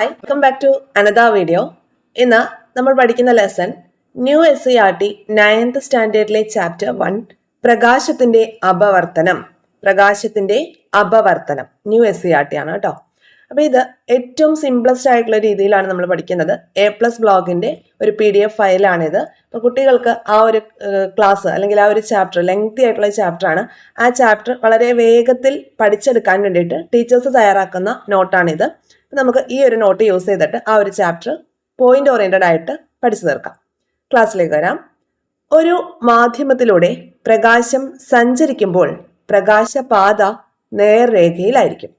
Hi welcome back to another video ഇന്ന് നമ്മൾ പഠിക്കുന്ന lesson new S C R T ninth സ്റ്റാൻഡേർഡിലെ chapter one പ്രകാശത്തിന്റെ അപവർത്തനം. പ്രകാശത്തിന്റെ അപവർത്തനം new S C R T ആണ് കേട്ടോ. അപ്പൊ ഇത് ഏറ്റവും സിംപ്ലസ്റ്റ് ആയിട്ടുള്ള രീതിയിലാണ് നമ്മൾ പഠിക്കുന്നത്. എ പ്ലസ് ബ്ലോഗിന്റെ ഒരു പി ഡി എഫ് ഫയലാണിത് അപ്പൊ കുട്ടികൾക്ക് ആ ഒരു ക്ലാസ് അല്ലെങ്കിൽ ആ ഒരു ചാപ്റ്റർ ലെങ്തി ആയിട്ടുള്ള ചാപ്റ്റർ ആണ്. ആ ചാപ്റ്റർ വളരെ വേഗത്തിൽ പഠിച്ചെടുക്കാൻ വേണ്ടിയിട്ട് ടീച്ചേഴ്സ് തയ്യാറാക്കുന്ന നോട്ടാണിത് നമുക്ക് ഈ ഒരു നോട്ട് യൂസ് ചെയ്തിട്ട് ആ ഒരു ചാപ്റ്റർ പോയിന്റ് ഓറിയന്റഡ് ആയിട്ട് പഠിച്ചു തീർക്കാം. ക്ലാസ്സിലേക്ക് വരാം. ഒരു മാധ്യമത്തിലൂടെ പ്രകാശം സഞ്ചരിക്കുമ്പോൾ പ്രകാശപാത നേർരേഖയിലായിരിക്കും.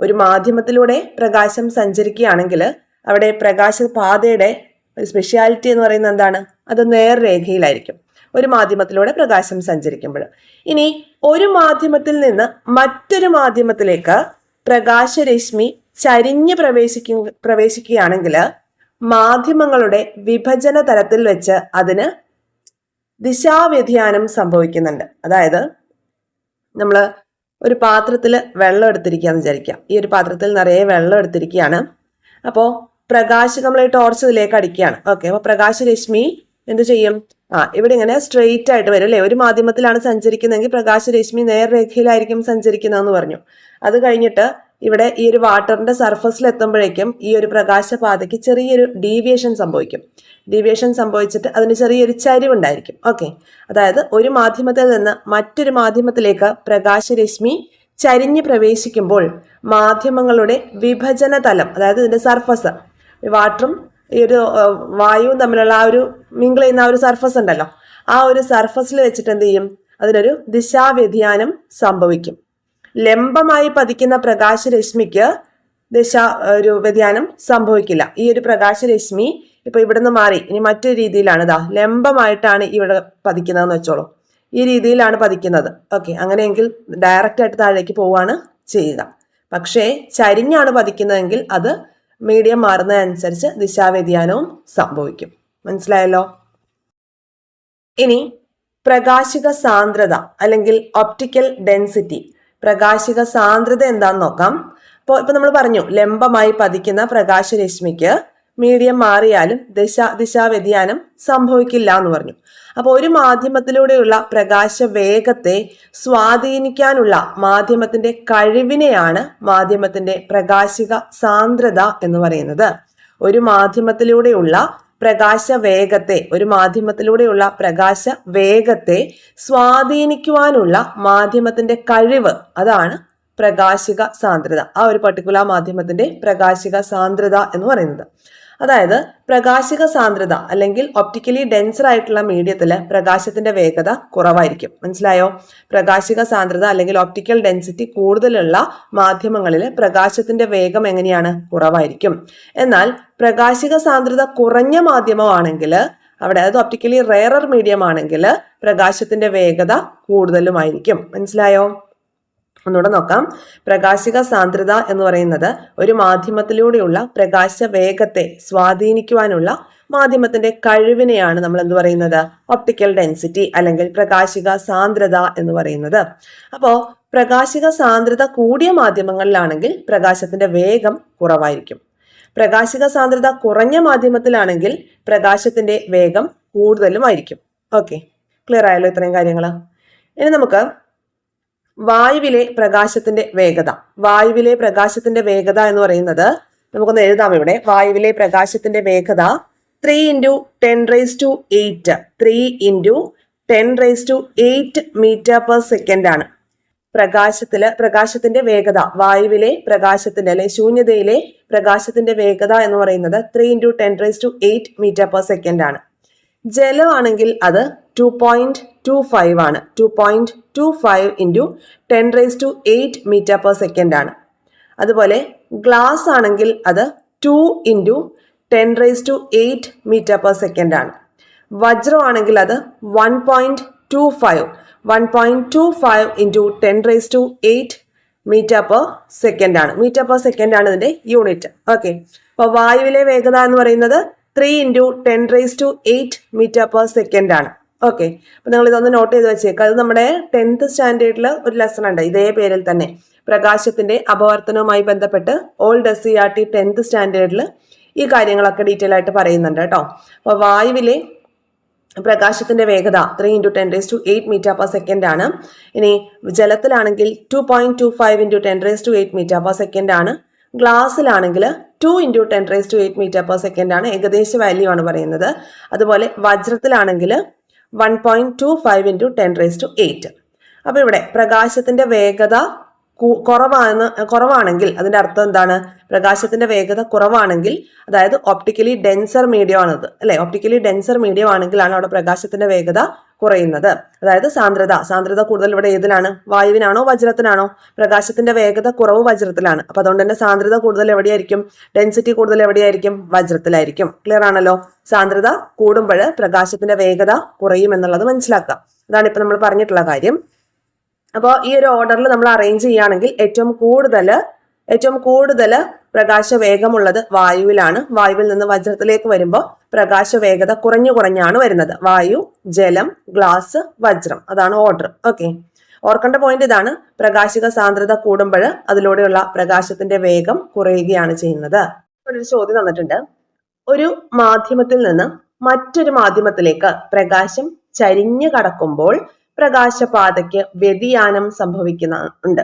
ഒരു മാധ്യമത്തിലൂടെ പ്രകാശം സഞ്ചരിക്കുകയാണെങ്കിൽ അവിടെ പ്രകാശപാതയുടെ ഒരു സ്പെഷ്യാലിറ്റി എന്ന് പറയുന്നത് എന്താണ്? അത് നേർരേഖയിലായിരിക്കും. ഒരു മാധ്യമത്തിലൂടെ പ്രകാശം സഞ്ചരിക്കുമ്പോൾ. ഇനി ഒരു മാധ്യമത്തിൽ നിന്ന് മറ്റൊരു മാധ്യമത്തിലേക്ക് പ്രകാശരശ്മി ചരിഞ്ഞ് പ്രവേശിക്കു പ്രവേശിക്കുകയാണെങ്കിൽ മാധ്യമങ്ങളുടെ വിഭജന തലത്തിൽ വെച്ച് അതിന് ദിശാവ്യതിയാനം സംഭവിക്കുന്നുണ്ട്. അതായത് നമ്മൾ ഒരു പാത്രത്തിൽ വെള്ളം എടുത്തിരിക്കുകയെന്ന് വിചാരിക്കാം ഈ ഒരു പാത്രത്തിൽ നിറയെ വെള്ളം എടുത്തിരിക്കുകയാണ്. അപ്പോൾ പ്രകാശ് നമ്മൾ ഈ ടോർച്ച് ഇതിലേക്ക് അടിക്കുകയാണ്. ഓക്കെ അപ്പോൾ പ്രകാശരശ്മി എന്ത് ചെയ്യും? ആ ഇവിടെ ഇങ്ങനെ സ്ട്രെയിറ്റ് ആയിട്ട് വരും അല്ലേ? ഒരു മാധ്യമത്തിലാണ് സഞ്ചരിക്കുന്നതെങ്കിൽ പ്രകാശരശ്മി നേർരേഖയിലായിരിക്കും സഞ്ചരിക്കുന്നതെന്ന് പറഞ്ഞു. അത് കഴിഞ്ഞിട്ട് ഇവിടെ ഈ ഒരു വാട്ടറിന്റെ സർഫസിൽ എത്തുമ്പോഴേക്കും ഈ ഒരു പ്രകാശപാതയ്ക്ക് ചെറിയൊരു ഡീവിയേഷൻ സംഭവിക്കും. ഡീവിയേഷൻ സംഭവിച്ചിട്ട് അതിന് ചെറിയൊരു ചരിവുണ്ടായിരിക്കും ഓക്കെ അതായത് ഒരു മാധ്യമത്തിൽ നിന്ന് മറ്റൊരു മാധ്യമത്തിലേക്ക് പ്രകാശരശ്മി ചരിഞ്ഞ് പ്രവേശിക്കുമ്പോൾ മാധ്യമങ്ങളുടെ വിഭജന തലം അതായത് ഇതിന്റെ സർഫസ് വാട്ടറും ഈ ഒരു വായുവും തമ്മിലുള്ള ആ ഒരു മിങ്കിൾ ചെയ്യുന്ന ആ ഒരു സർഫസ് ഉണ്ടല്ലോ. ആ ഒരു സർഫസിൽ വെച്ചിട്ട് എന്ത് ചെയ്യും? അതിനൊരു ദിശാവ്യതിയാനം സംഭവിക്കും. ലംബമായി പതിക്കുന്ന പ്രകാശരശ്മിക്ക് ദിശ ഒരു വ്യതിയാനം സംഭവിക്കില്ല. ഈ ഒരു പ്രകാശരശ്മി ഇപ്പൊ ഇവിടുന്ന് മാറി. ഇനി മറ്റൊരു രീതിയിലാണ് ഇതാ ലംബമായിട്ടാണ് ഇവിടെ പതിക്കുന്നതെന്ന് വെച്ചോളൂ. ഈ രീതിയിലാണ് പതിക്കുന്നത്. ഓക്കെ അങ്ങനെയെങ്കിൽ ഡയറക്റ്റ് ആയിട്ട് താഴേക്ക് പോവാണ് ചെയ്യുക. പക്ഷേ ചരിഞ്ഞാണ് പതിക്കുന്നതെങ്കിൽ അത് മീഡിയം മാറുന്നതനുസരിച്ച് ദിശാവ്യതിയാനവും സംഭവിക്കും. മനസ്സിലായല്ലോ? ഇനി പ്രകാശിക സാന്ദ്രത അല്ലെങ്കിൽ ഒപ്റ്റിക്കൽ ഡെൻസിറ്റി പ്രകാശിക സാന്ദ്രത എന്താണെന്ന് നോക്കാം. അപ്പോൾ ഇപ്പൊ നമ്മൾ പറഞ്ഞു ലംബമായി പതിക്കുന്ന പ്രകാശരശ്മിക്ക് മീഡിയം മാറിയാലും ദിശ ദിശാ വ്യതിയാനം സംഭവിക്കില്ല എന്ന് പറഞ്ഞു. അപ്പോൾ ഒരു മാധ്യമത്തിലൂടെയുള്ള പ്രകാശ വേഗത്തെ സ്വാധീനിക്കാനുള്ള മാധ്യമത്തിന്റെ കഴിവിനെയാണ് മാധ്യമത്തിന്റെ പ്രകാശിക സാന്ദ്രത എന്ന് പറയുന്നത്. ഒരു മാധ്യമത്തിലൂടെയുള്ള പ്രകാശ വേഗത്തെ ഒരു മാധ്യമത്തിലൂടെയുള്ള പ്രകാശ വേഗത്തെ സ്വാധീനിക്കുവാനുള്ള മാധ്യമത്തിന്റെ കഴിവ്. അതാണ് പ്രകാശിക സാന്ദ്രത. ആ ഒരു പർട്ടിക്കുലർ മാധ്യമത്തിന്റെ പ്രകാശിക സാന്ദ്രത എന്ന് പറയുന്നത്. അതായത് പ്രകാശിക സാന്ദ്രത അല്ലെങ്കിൽ ഒപ്റ്റിക്കലി ഡെൻസർ ആയിട്ടുള്ള മീഡിയത്തിൽ പ്രകാശത്തിന്റെ വേഗത കുറവായിരിക്കും. മനസ്സിലായോ? പ്രകാശിക സാന്ദ്രത അല്ലെങ്കിൽ ഒപ്റ്റിക്കൽ ഡെൻസിറ്റി കൂടുതലുള്ള മാധ്യമങ്ങളിൽ പ്രകാശത്തിന്റെ വേഗം എങ്ങനെയാണ്? കുറവായിരിക്കും. എന്നാൽ പ്രകാശിക സാന്ദ്രത കുറഞ്ഞ മാധ്യമമാണെങ്കിൽ അവിടെ അത് ഒപ്റ്റിക്കലി റേറർ മീഡിയം ആണെങ്കിൽ പ്രകാശത്തിന്റെ വേഗത കൂടുതലുമായിരിക്കും. മനസ്സിലായോ? ഒന്നുകൂടെ നോക്കാം. പ്രകാശിക സാന്ദ്രത എന്ന് പറയുന്നത് ഒരു മാധ്യമത്തിലൂടെയുള്ള പ്രകാശ വേഗത്തെ സ്വാധീനിക്കുവാനുള്ള മാധ്യമത്തിന്റെ കഴിവിനെയാണ് നമ്മൾ എന്ത് പറയുന്നത്? ഒപ്റ്റിക്കൽ ഡെൻസിറ്റി അല്ലെങ്കിൽ പ്രകാശിക സാന്ദ്രത എന്ന് പറയുന്നത്. അപ്പോ പ്രകാശിക സാന്ദ്രത കൂടിയ മാധ്യമങ്ങളിലാണെങ്കിൽ പ്രകാശത്തിന്റെ വേഗം കുറവായിരിക്കും. പ്രകാശിക സാന്ദ്രത കുറഞ്ഞ മാധ്യമത്തിലാണെങ്കിൽ പ്രകാശത്തിന്റെ വേഗം കൂടുതലുമായിരിക്കും ഓക്കെ. ക്ലിയർ ആയല്ലോ ഇത്രയും കാര്യങ്ങൾ. ഇനി നമുക്ക് വായുവിലെ പ്രകാശത്തിന്റെ വേഗത. വായുവിലെ പ്രകാശത്തിന്റെ വേഗത എന്ന് പറയുന്നത് നമുക്കൊന്ന് എഴുതാം ഇവിടെ. വായുവിലെ പ്രകാശത്തിന്റെ വേഗത three into ten raise to eight three into ten raise to eight metre per second ആണ്. പ്രകാശത്തിൽ പ്രകാശത്തിന്റെ വേഗത വായുവിലെ പ്രകാശത്തിന്റെ അല്ലെ ശൂന്യതയിലെ പ്രകാശത്തിന്റെ വേഗത എന്ന് പറയുന്നത് three into ten raise to eight metre per second ആണ്. ജലമാണെങ്കിൽ അത് ടു പോയിന്റ് ടു ഫൈവ് ആണ്. Two point two five into ten raise to eight metre per second ആണ്. അതുപോലെ ഗ്ലാസ് ആണെങ്കിൽ അത് two into ten raise to eight metre per second ആണ്. വജ്രം ആണെങ്കിൽ അത് one point two five one point two five into ten raise to eight metre per second ആണ്. Metre per second ആണ് ഇതിന്റെ യൂണിറ്റ് ഓക്കെ അപ്പോൾ വായുവിലെ വേഗത എന്ന് പറയുന്നത് three into ten raise to eight metre per second ആണ്. ഓക്കെ അപ്പൊ നിങ്ങൾ ഇതൊന്ന് നോട്ട് ചെയ്ത് വെച്ചേക്കുക അത് നമ്മുടെ ടെൻത്ത് സ്റ്റാൻഡേർഡിൽ ഒരു ലെസൺ ഉണ്ട്. ഇതേ പേരിൽ തന്നെ. പ്രകാശത്തിന്റെ അപവർത്തനവുമായി ബന്ധപ്പെട്ട് old S C R T tenth സ്റ്റാൻഡേർഡിൽ ഈ കാര്യങ്ങളൊക്കെ ഡീറ്റെയിൽ ആയിട്ട് പറയുന്നുണ്ട് കേട്ടോ. അപ്പോൾ വായുവിലെ പ്രകാശത്തിന്റെ വേഗത three into ten raise to eight metre per second ആണ്. ഇനി ജലത്തിലാണെങ്കിൽ two point two five into ten raise to eight metre per second ആണ്. ഗ്ലാസ്സിലാണെങ്കിൽ two into ten raise to eight metre per second ആണ്. ഏകദേശ വാല്യൂ ആണ് പറയുന്നത്. അതുപോലെ വജ്രത്തിലാണെങ്കിൽ one point two five into ten raise to eight അപ്പോൾ ഇവിടെ പ്രകാശത്തിന്റെ വേഗത കുറവാണ് കുറവാണെങ്കിൽ അതിന്റെ അർത്ഥം എന്താണ്? പ്രകാശത്തിന്റെ വേഗത കുറവാണെങ്കിൽ അതായത് ഒപ്റ്റിക്കലി ഡെൻസർ മീഡിയം ആണത്. അല്ലെ? ഒപ്റ്റിക്കലി ഡെൻസർ മീഡിയം ആണെങ്കിലാണ് അവിടെ പ്രകാശത്തിന്റെ വേഗത കുറയുന്നത്. അതായത് സാന്ദ്രത. സാന്ദ്രത കൂടുതൽ ഇവിടെ ഏതിലാണ്? വായുവിനാണോ? വജ്രത്തിനാണോ? പ്രകാശത്തിന്റെ വേഗത കുറവ് വജ്രത്തിലാണ്. അപ്പൊ അതുകൊണ്ട് തന്നെ സാന്ദ്രത കൂടുതൽ എവിടെയായിരിക്കും? ഡെൻസിറ്റി കൂടുതൽ എവിടെയായിരിക്കും? വജ്രത്തിലായിരിക്കും. ക്ലിയർ ആണല്ലോ? സാന്ദ്രത കൂടുമ്പോൾ പ്രകാശത്തിന്റെ വേഗത കുറയും എന്നുള്ളത് മനസ്സിലാക്കുക. അതാണ് ഇപ്പൊ നമ്മൾ പറഞ്ഞിട്ടുള്ള കാര്യം. അപ്പോൾ ഈ ഒരു ഓർഡറിൽ നമ്മൾ അറേഞ്ച് ചെയ്യുകയാണെങ്കിൽ ഏറ്റവും കൂടുതൽ ഏറ്റവും കൂടുതൽ പ്രകാശ വേഗമുള്ളത് വായുവിലാണ്. വായുവിൽ നിന്ന് വജ്രത്തിലേക്ക് വരുമ്പോൾ പ്രകാശവേഗത കുറഞ്ഞു കുറഞ്ഞാണ് വരുന്നത്. വായു ജലം ഗ്ലാസ് വജ്രം. അതാണ് ഓർഡർ ഓക്കെ ഓർക്കേണ്ട പോയിന്റ് ഇതാണ്. പ്രകാശിക സാന്ദ്രത കൂടുമ്പോൾ അതിലൂടെയുള്ള പ്രകാശത്തിന്റെ വേഗം കുറയുകയാണ് ചെയ്യുന്നത്. ഒരു ചോദ്യം തന്നിട്ടുണ്ട്. ഒരു മാധ്യമത്തിൽ നിന്ന് മറ്റൊരു മാധ്യമത്തിലേക്ക് പ്രകാശം ചരിഞ്ഞു കടക്കുമ്പോൾ പ്രകാശപാതയ്ക്ക് വ്യതിയാനം സംഭവിക്കുന്ന ഉണ്ട്.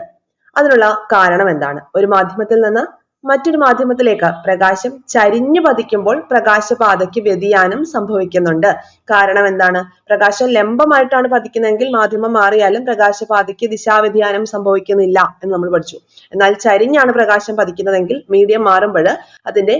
അതിനുള്ള കാരണം എന്താണ്? ഒരു മാധ്യമത്തിൽ നിന്ന് മറ്റൊരു മാധ്യമത്തിലേക്ക് പ്രകാശം ചരിഞ്ഞു പതിക്കുമ്പോൾ പ്രകാശപാതയ്ക്ക് വ്യതിയാനം സംഭവിക്കുന്നുണ്ട്. കാരണം എന്താണ്? പ്രകാശം ലംബമായിട്ടാണ് പതിക്കുന്നതെങ്കിൽ മാധ്യമം മാറിയാലും പ്രകാശപാതയ്ക്ക് ദിശാവ്യതിയാനം സംഭവിക്കുന്നില്ല എന്ന് നമ്മൾ പഠിച്ചു. എന്നാൽ ചരിഞ്ഞാണ് പ്രകാശം പതിക്കുന്നതെങ്കിൽ മീഡിയം മാറുമ്പോൾ അതിന്റെ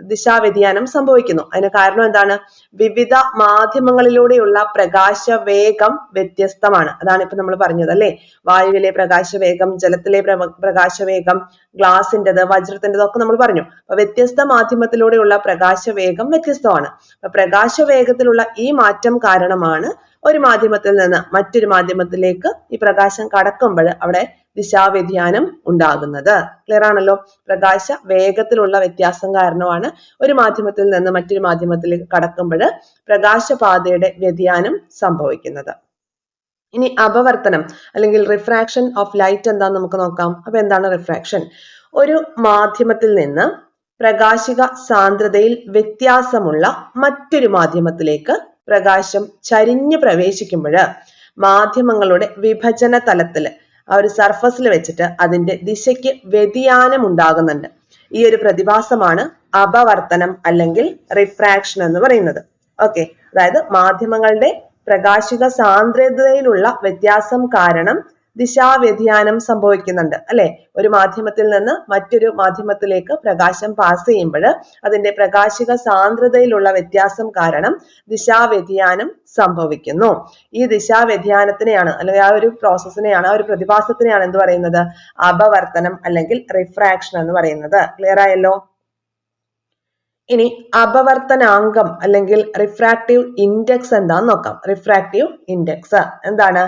ദിശാവ്യതിയാനം സംഭവിക്കുന്നു. അതിന് കാരണം എന്താണ്? വിവിധ മാധ്യമങ്ങളിലൂടെയുള്ള പ്രകാശ വേഗം വ്യത്യസ്തമാണ്. അതാണ് ഇപ്പൊ നമ്മൾ പറഞ്ഞത് അല്ലെ? വായുവിലെ പ്രകാശ വേഗം ജലത്തിലെ പ്ര പ്രകാശ വേഗം ഗ്ലാസിന്റെത് വജ്രത്തിന്റെത് ഒക്കെ നമ്മൾ പറഞ്ഞു. അപ്പൊ വ്യത്യസ്ത മാധ്യമത്തിലൂടെയുള്ള പ്രകാശ വേഗം വ്യത്യസ്തമാണ്. പ്രകാശ വേഗത്തിലുള്ള ഈ മാറ്റം കാരണമാണ് ഒരു മാധ്യമത്തിൽ നിന്ന് മറ്റൊരു മാധ്യമത്തിലേക്ക് ഈ പ്രകാശം കടക്കുമ്പോൾ അവിടെ ദിശാവ്യതിയാനം ഉണ്ടാകുന്നത്. ക്ലിയർ ആണല്ലോ? പ്രകാശ വേഗത്തിലുള്ള വ്യത്യാസം കാരണമാണ് ഒരു മാധ്യമത്തിൽ നിന്ന് മറ്റൊരു മാധ്യമത്തിലേക്ക് കടക്കുമ്പോൾ പ്രകാശപാതയുടെ വ്യതിയാനം സംഭവിക്കുന്നത്. ഇനി അപവർത്തനം അല്ലെങ്കിൽ റിഫ്രാക്ഷൻ ഓഫ് ലൈറ്റ് എന്താന്ന് നമുക്ക് നോക്കാം. അപ്പൊ എന്താണ് റിഫ്രാക്ഷൻ ഒരു മാധ്യമത്തിൽ നിന്ന് പ്രകാശിക സാന്ദ്രതയിൽ വ്യത്യാസമുള്ള മറ്റൊരു മാധ്യമത്തിലേക്ക് പ്രകാശം ചരിഞ്ഞു പ്രവേശിക്കുമ്പോൾ മാധ്യമങ്ങളുടെ വിഭജന തലത്തിൽ ആ ഒരു സർഫസിൽ വെച്ചിട്ട് അതിന്റെ ദിശയ്ക്ക് വ്യതിയാനം ഉണ്ടാകുന്നുണ്ട് ഈ ഒരു പ്രതിഭാസമാണ് അപവർത്തനം അല്ലെങ്കിൽ റിഫ്രാക്ഷൻ എന്ന് പറയുന്നത്. ഓക്കെ അതായത് മാധ്യമങ്ങളുടെ പ്രകാശിക സാന്ദ്രതയിലുള്ള വ്യത്യാസം കാരണം ദിശാവ്യതിയാനം സംഭവിക്കുന്നുണ്ട് അല്ലെ? ഒരു മാധ്യമത്തിൽ നിന്ന് മറ്റൊരു മാധ്യമത്തിലേക്ക് പ്രകാശം പാസ് ചെയ്യുമ്പോൾ അതിന്റെ പ്രകാശിക സാന്ദ്രതയിലുള്ള വ്യത്യാസം കാരണം ദിശാവ്യതിയാനം സംഭവിക്കുന്നു. ഈ ദിശാവ്യതിയാനത്തിനെയാണ് അല്ലെങ്കിൽ ആ ഒരു പ്രോസസ്സിനെയാണ് ആ ഒരു പ്രതിഭാസത്തിനെയാണ് എന്ത് പറയുന്നത്? അപവർത്തനം അല്ലെങ്കിൽ റിഫ്രാക്ഷൻ എന്ന് പറയുന്നത്. ക്ലിയർ ആയല്ലോ? ഇനി അപവർത്തനാംഗം അല്ലെങ്കിൽ റിഫ്രാക്റ്റീവ് ഇൻഡെക്സ് എന്താന്ന് നോക്കാം. റിഫ്രാക്റ്റീവ് ഇൻഡെക്സ് എന്താണ്?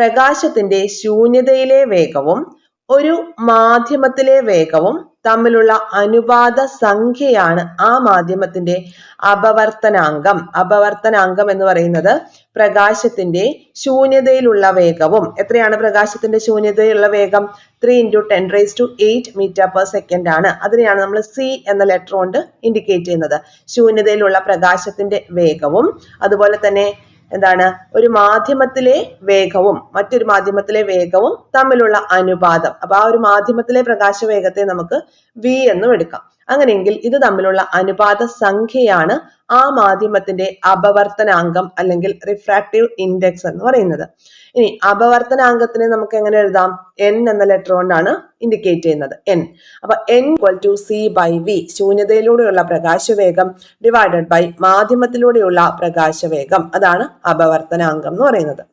പ്രകാശത്തിന്റെ ശൂന്യതയിലെ വേഗവും ഒരു മാധ്യമത്തിലെ വേഗവും തമ്മിലുള്ള അനുപാത സംഖ്യയാണ് ആ മാധ്യമത്തിന്റെ അപവർത്തനാംഗം. അപവർത്തനാംഗം എന്ന് പറയുന്നത് പ്രകാശത്തിന്റെ ശൂന്യതയിലുള്ള വേഗവും. എത്രയാണ് പ്രകാശത്തിന്റെ ശൂന്യതയിലുള്ള വേഗം? Three into ten raise to eight metre per second ആണ്. അതിനെയാണ് നമ്മൾ സി എന്ന ലെറ്റർ കൊണ്ട് ഇൻഡിക്കേറ്റ് ചെയ്യുന്നത്. ശൂന്യതയിലുള്ള പ്രകാശത്തിന്റെ വേഗവും അതുപോലെ തന്നെ എന്താണ്? ഒരു മാധ്യമത്തിലെ വേഗവും മറ്റൊരു മാധ്യമത്തിലെ വേഗവും തമ്മിലുള്ള അനുപാതം. അപ്പൊ ആ ഒരു മാധ്യമത്തിലെ പ്രകാശ വേഗത്തെ നമുക്ക് വി എന്നും എടുക്കാം. അങ്ങനെയെങ്കിൽ ഇത് തമ്മിലുള്ള അനുപാത സംഖ്യയാണ് ആ മാധ്യമത്തിന്റെ അപവർത്തനാങ്കം അല്ലെങ്കിൽ റിഫ്രാക്റ്റീവ് ഇൻഡെക്സ് എന്ന് പറയുന്നത്. ഇനി അപവർത്തനാംഗത്തിനെ നമുക്ക് എങ്ങനെ എഴുതാം? എൻ എന്ന ലെറ്റർ കൊണ്ടാണ് ഇൻഡിക്കേറ്റ് ചെയ്യുന്നത്. എൻ അപ്പൊ N equal to C by V ശൂന്യതയിലൂടെയുള്ള പ്രകാശവേഗം ഡിവൈഡഡ് ബൈ മാധ്യമത്തിലൂടെയുള്ള പ്രകാശവേഗം. അതാണ് അപവർത്തനാങ്കം എന്ന് പറയുന്നത്.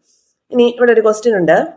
ഇനി ഇവിടെ ഒരു ക്വസ്റ്റ്യൻ ഉണ്ട്.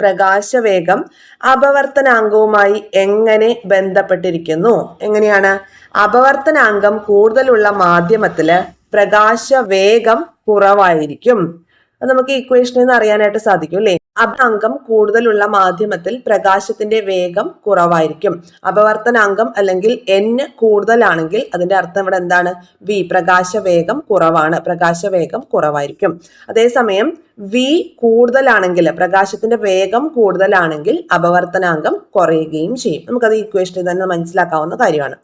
പ്രകാശവേഗം അപവർത്തനാങ്കവുമായി എങ്ങനെ ബന്ധപ്പെട്ടിരിക്കുന്നു? എങ്ങനെയാണ്? അപവർത്തനാങ്കം കൂടുതലുള്ള മാധ്യമത്തിൽ പ്രകാശവേഗം കുറവായിരിക്കും. അത് നമുക്ക് ഇക്വേഷനിൽ നിന്ന് അറിയാനായിട്ട് സാധിക്കും അല്ലേ? അപവർത്തനാംഗം കൂടുതലുള്ള മാധ്യമത്തിൽ പ്രകാശത്തിന്റെ വേഗം കുറവായിരിക്കും. അപവർത്തനാംഗം അല്ലെങ്കിൽ എൻ കൂടുതലാണെങ്കിൽ അതിന്റെ അർത്ഥം ഇവിടെ എന്താണ്? വി പ്രകാശ വേഗം കുറവാണ് പ്രകാശ വേഗം കുറവായിരിക്കും. അതേസമയം വി കൂടുതലാണെങ്കിൽ പ്രകാശത്തിന്റെ വേഗം കൂടുതലാണെങ്കിൽ അപവർത്തനാംഗം കുറയുകയും ചെയ്യും. നമുക്കത് ഇക്വേഷനിൽ തന്നെ മനസ്സിലാക്കാവുന്ന കാര്യമാണ്.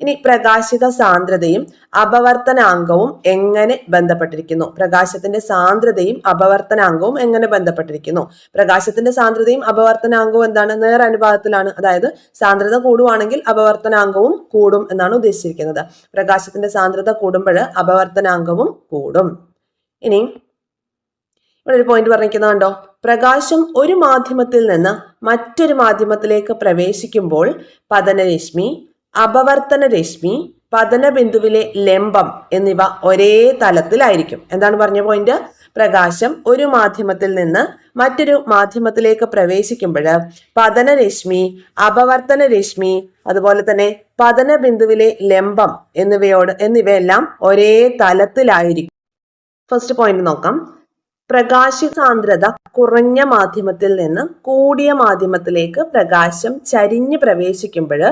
ഇനി പ്രകാശിക സാന്ദ്രതയും അപവർത്തനാങ്കവും എങ്ങനെ ബന്ധപ്പെട്ടിരിക്കുന്നു? പ്രകാശത്തിന്റെ സാന്ദ്രതയും അപവർത്തനാങ്കവും എങ്ങനെ ബന്ധപ്പെട്ടിരിക്കുന്നു? പ്രകാശത്തിന്റെ സാന്ദ്രതയും അപവർത്തനാങ്കവും എന്താണ്? നേർ അനുപാതത്തിലാണ്. അതായത് സാന്ദ്രത കൂടുവാണെങ്കിൽ അപവർത്തനാങ്കവും കൂടും എന്നാണ് ഉദ്ദേശിച്ചിരിക്കുന്നത്. പ്രകാശത്തിന്റെ സാന്ദ്രത കൂടുമ്പോൾ അപവർത്തനാങ്കവും കൂടും. ഇനി ഇവിടെ ഒരു പോയിന്റ് പറഞ്ഞിരിക്കുന്നുണ്ടോ പ്രകാശം ഒരു മാധ്യമത്തിൽ നിന്ന് മറ്റൊരു മാധ്യമത്തിലേക്ക് പ്രവേശിക്കുമ്പോൾ പതനരശ്മി അപവർത്തന രശ്മി പതന ബിന്ദുവിലെ ലംബം എന്നിവ ഒരേ തലത്തിലായിരിക്കും. എന്താണ് പറഞ്ഞ പോയിന്റ് പ്രകാശം ഒരു മാധ്യമത്തിൽ നിന്ന് മറ്റൊരു മാധ്യമത്തിലേക്ക് പ്രവേശിക്കുമ്പോൾ പതന രശ്മി അപവർത്തന രശ്മി അതുപോലെ തന്നെ പതന ബിന്ദുവിലെ ലംബം എന്നിവയോട് എന്നിവയെല്ലാം ഒരേ തലത്തിലായിരിക്കും. ഫസ്റ്റ് പോയിന്റ് നോക്കാം. പ്രകാശ സാന്ദ്രത കുറഞ്ഞ മാധ്യമത്തിൽ നിന്ന് കൂടിയ മാധ്യമത്തിലേക്ക് പ്രകാശം ചരിഞ്ഞ് പ്രവേശിക്കുമ്പോൾ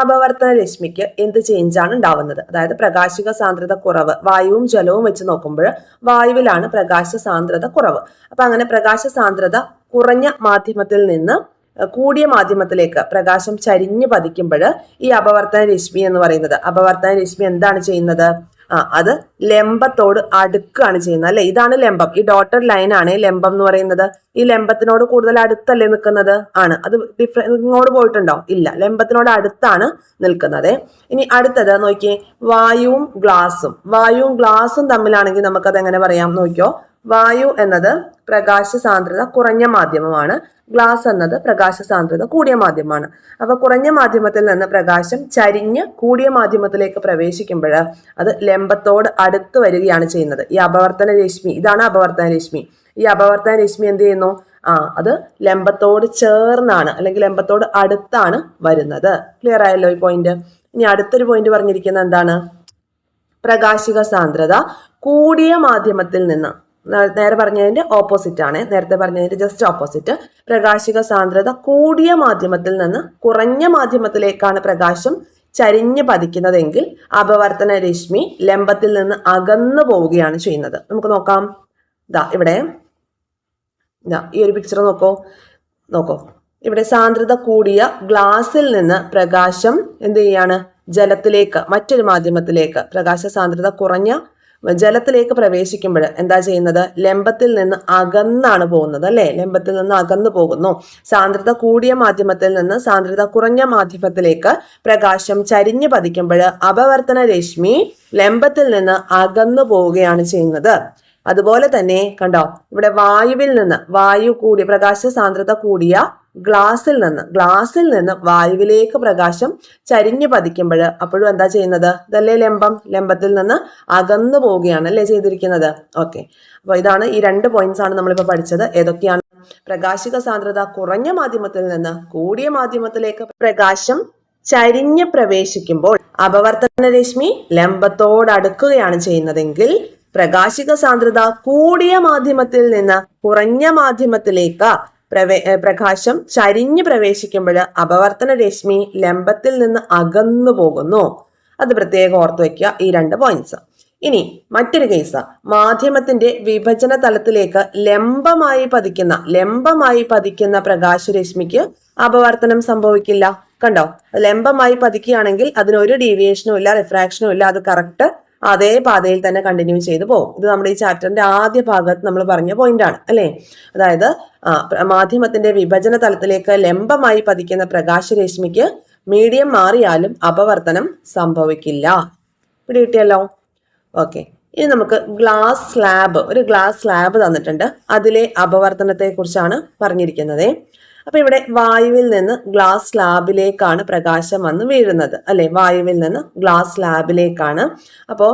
അപവർത്തന രശ്മിക്ക് എന്ത് ചേഞ്ചാണ് ഉണ്ടാവുന്നത്? അതായത് പ്രകാശിക സാന്ദ്രത കുറവ് വായുവും ജലവും വെച്ച് നോക്കുമ്പോൾ വായുവിലാണ് പ്രകാശ സാന്ദ്രത കുറവ്. അപ്പൊ അങ്ങനെ പ്രകാശ സാന്ദ്രത കുറഞ്ഞ മാധ്യമത്തിൽ നിന്ന് കൂടിയ മാധ്യമത്തിലേക്ക് പ്രകാശം ചരിഞ്ഞ് പതിക്കുമ്പോൾ ഈ അപവർത്തന രശ്മി എന്ന് പറയുന്നത് അപവർത്തന രശ്മി എന്താണ് ചെയ്യുന്നത്? ആ അത് ലംബത്തോട് അടുക്കുകയാണ് ചെയ്യുന്നത് അല്ലെ? ഇതാണ് ലംബം. ഈ ഡോട്ടഡ് ലൈൻ ആണ് ലംബം എന്ന് പറയുന്നത്. ഈ ലംബത്തിനോട് കൂടുതൽ അടുത്തല്ലേ നിൽക്കുന്നത്? ആണ്. അത് ഡിഫറെങ്ങോട് ഇങ്ങോട്ട് പോയിട്ടുണ്ടോ? ഇല്ല. ലംബത്തിനോട് അടുത്താണ് നിൽക്കുന്നത്. ഇനി അടുത്തത് നോക്കിയേ. വായുവും ഗ്ലാസും വായുവും ഗ്ലാസും തമ്മിലാണെങ്കിൽ നമുക്കത് എങ്ങനെ പറയാം? നോക്കിയോ. വായു എന്നത് പ്രകാശ സാന്ദ്രത കുറഞ്ഞ മാധ്യമമാണ്. ഗ്ലാസ് എന്നത് പ്രകാശ സാന്ദ്രത കൂടിയ മാധ്യമമാണ്. അപ്പൊ കുറഞ്ഞ മാധ്യമത്തിൽ നിന്ന് പ്രകാശം ചരിഞ്ഞ് കൂടിയ മാധ്യമത്തിലേക്ക് പ്രവേശിക്കുമ്പോൾ അത് ലംബത്തോട് അടുത്ത് വരികയാണ് ചെയ്യുന്നത്. ഈ അപവർത്തന രശ്മി ഇതാണ് അപവർത്തന രശ്മി. ഈ അപവർത്തന രശ്മി എന്ത് ചെയ്യുന്നു? ആ അത് ലംബത്തോട് ചേർന്നാണ് അല്ലെങ്കിൽ ലംബത്തോട് അടുത്താണ് വരുന്നത്. ക്ലിയർ ആയല്ലോ ഈ പോയിന്റ് ഇനി അടുത്തൊരു പോയിന്റ് പറഞ്ഞിരിക്കുന്നത് എന്താണ്? പ്രകാശിക സാന്ദ്രത കൂടിയ മാധ്യമത്തിൽ നിന്ന് നേരെ ഓപ്പോസിറ്റ് ആണ്. നേരത്തെ പറഞ്ഞതിന്റെ ജസ്റ്റ് ഓപ്പോസിറ്റ് പ്രകാശിക സാന്ദ്രത കൂടിയ മാധ്യമത്തിൽ നിന്ന് കുറഞ്ഞ മാധ്യമത്തിലേക്കാണ് പ്രകാശം ചരിഞ്ഞ് പതിക്കുന്നതെങ്കിൽ അപവർത്തന രശ്മി ലംബത്തിൽ നിന്ന് അകന്നു പോവുകയാണ് ചെയ്യുന്നത്. നമുക്ക് നോക്കാം. ഇതാ ഇവിടെ. ഇതാ ഈ ഒരു പിക്ചർ നോക്കോ. നോക്കോ. ഇവിടെ സാന്ദ്രത കൂടിയ ഗ്ലാസിൽ നിന്ന് പ്രകാശം എന്ത് ചെയ്യാണ്? ജലത്തിലേക്ക് മറ്റൊരു മാധ്യമത്തിലേക്ക്. പ്രകാശ സാന്ദ്രത കുറഞ്ഞ ജലത്തിലേക്ക് പ്രവേശിക്കുമ്പോൾ എന്താ ചെയ്യുന്നത്? ലംബത്തിൽ നിന്ന് അകന്നാണ് പോകുന്നത് അല്ലെ? ലംബത്തിൽ നിന്ന് അകന്നു പോകുന്നു. സാന്ദ്രത കൂടിയ മാധ്യമത്തിൽ നിന്ന് സാന്ദ്രത കുറഞ്ഞ മാധ്യമത്തിലേക്ക് പ്രകാശം ചരിഞ്ഞു പതിക്കുമ്പോൾ അപവർത്തന രശ്മി ലംബത്തിൽ നിന്ന് അകന്നു പോവുകയാണ് ചെയ്യുന്നത്. അതുപോലെ തന്നെ കണ്ടോ? ഇവിടെ വായുവിൽ നിന്ന് വായു കൂടി പ്രകാശ സാന്ദ്രത കൂടിയ ഗ്ലാസിൽ നിന്ന് ഗ്ലാസിൽ നിന്ന് വായുവിലേക്ക് പ്രകാശം ചരിഞ്ഞു പതിക്കുമ്പോൾ അപ്പോഴും എന്താ ചെയ്യുന്നത്? ഇതല്ലേ ലംബം? ലംബത്തിൽ നിന്ന് അകന്നു പോവുകയാണ് അല്ലേ ചെയ്തിരിക്കുന്നത്? ഓക്കെ അപ്പൊ ഇതാണ് ഈ രണ്ട് പോയിന്റ്സ് ആണ് നമ്മളിപ്പോൾ പഠിച്ചത്. ഏതൊക്കെയാണ്? പ്രകാശിക സാന്ദ്രത കുറഞ്ഞ മാധ്യമത്തിൽ നിന്ന് കൂടിയ മാധ്യമത്തിലേക്ക് പ്രകാശം ചരിഞ്ഞ് പ്രവേശിക്കുമ്പോൾ അപവർത്തന രശ്മി ലംബത്തോടടുക്കുകയാണ് ചെയ്യുന്നതെങ്കിൽ പ്രകാശിക സാന്ദ്രത കൂടിയ മാധ്യമത്തിൽ നിന്ന് കുറഞ്ഞ മാധ്യമത്തിലേക്ക് പ്രവേ പ്രകാശം ചരിഞ്ഞു പ്രവേശിക്കുമ്പോൾ അപവർത്തന രശ്മി ലംബത്തിൽ നിന്ന് അകന്നു പോകുന്നു. അത് പ്രത്യേകം ഓർത്തു വയ്ക്കുക ഈ രണ്ട് പോയിന്റ്സ് ഇനി മറ്റൊരു കേസ് മാധ്യമത്തിന്റെ വിഭജന തലത്തിലേക്ക് ലംബമായി പതിക്കുന്ന ലംബമായി പതിക്കുന്ന പ്രകാശരശ്മിക്ക് അപവർത്തനം സംഭവിക്കില്ല. കണ്ടോ? ലംബമായി പതിക്കുകയാണെങ്കിൽ അതിനൊരു ഡീവിയേഷനും ഇല്ല റിഫ്രാക്ഷനും ഇല്ല. അത് കറക്റ്റ് അതേ പാതയിൽ തന്നെ കണ്ടിന്യൂ ചെയ്ത് പോകും. ഇത് നമ്മുടെ ഈ ചാപ്റ്ററിന്റെ ആദ്യ ഭാഗത്ത് നമ്മൾ പറഞ്ഞ പോയിന്റ് ആണ് അല്ലേ? അതായത് മാധ്യമത്തിന്റെ വിഭജന തലത്തിലേക്ക് ലംബമായി പതിക്കുന്ന പ്രകാശ പ്രകാശരശ്മിക്ക് മീഡിയം മാറിയാലും അപവർത്തനം സംഭവിക്കില്ല. ഇവിടെ കിട്ടിയല്ലോ ഓക്കെ ഇനി നമുക്ക് ഗ്ലാസ് സ്ലാബ് ഒരു ഗ്ലാസ് സ്ലാബ് തന്നിട്ടുണ്ട്. അതിലെ അപവർത്തനത്തെ കുറിച്ചാണ് പറഞ്ഞിരിക്കുന്നത്. അപ്പൊ ഇവിടെ വായുവിൽ നിന്ന് ഗ്ലാസ് സ്ലാബിലേക്കാണ് പ്രകാശം വന്ന് വീഴുന്നത്. അല്ലെ? വായുവിൽ നിന്ന് ഗ്ലാസ് സ്ലാബിലേക്കാണ് അപ്പോൾ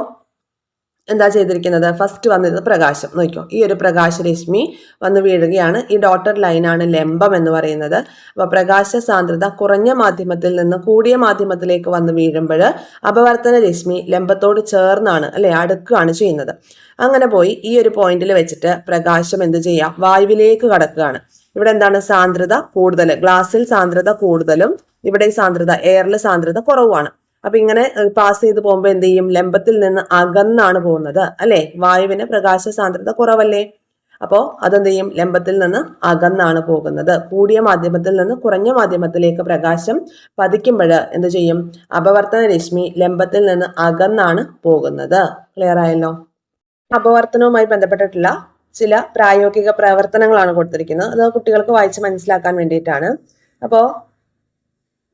എന്താ ചെയ്തിരിക്കുന്നത്? ഫസ്റ്റ് വന്നിരുന്നത് പ്രകാശം. നോക്കിയോ ഈ ഒരു പ്രകാശരശ്മി വന്ന് വീഴുകയാണ്. ഈ ഡോട്ടർ ലൈനാണ് ലംബം എന്ന് പറയുന്നത്. അപ്പോൾ പ്രകാശ സാന്ദ്രത കുറഞ്ഞ മാധ്യമത്തിൽ നിന്ന് കൂടിയ മാധ്യമത്തിലേക്ക് വന്ന് വീഴുമ്പോൾ അപവർത്തന രശ്മി ലംബത്തോട് ചേർന്നാണ് അല്ലെ? അടുക്കുകയാണ് ചെയ്യുന്നത്. അങ്ങനെ പോയി ഈ ഒരു പോയിന്റിൽ വെച്ചിട്ട് പ്രകാശം എന്ത് ചെയ്യാം? വായുവിലേക്ക് കടക്കുകയാണ്. ഇവിടെ എന്താണ് സാന്ദ്രത കൂടുതൽ? ഗ്ലാസ്സിൽ സാന്ദ്രത കൂടുതലും ഇവിടെ സാന്ദ്രത എയറിൽ സാന്ദ്രത കുറവുമാണ്. അപ്പൊ ഇങ്ങനെ പാസ് ചെയ്ത് പോകുമ്പോൾ എന്ത് ചെയ്യും? ലംബത്തിൽ നിന്ന് അകന്നാണ് പോകുന്നത് അല്ലെ? വായുവിന് പ്രകാശ സാന്ദ്രത കുറവല്ലേ? അപ്പോൾ അതെന്ത് ചെയ്യും? ലംബത്തിൽ നിന്ന് അകന്നാണ് പോകുന്നത്. കൂടിയ മാധ്യമത്തിൽ നിന്ന് കുറഞ്ഞ മാധ്യമത്തിലേക്ക് പ്രകാശം പതിക്കുമ്പോൾ എന്ത് ചെയ്യും? അപവർത്തന രശ്മി ലംബത്തിൽ നിന്ന് അകന്നാണ് പോകുന്നത്. ക്ലിയർ ആയല്ലോ? അപവർത്തനവുമായി ബന്ധപ്പെട്ടിട്ടുള്ള ചില പ്രായോഗിക പ്രവർത്തനങ്ങളാണ് കൊടുത്തിരിക്കുന്നത്. അത് കുട്ടികൾക്ക് വായിച്ച് മനസ്സിലാക്കാൻ വേണ്ടിയിട്ടാണ്. അപ്പോൾ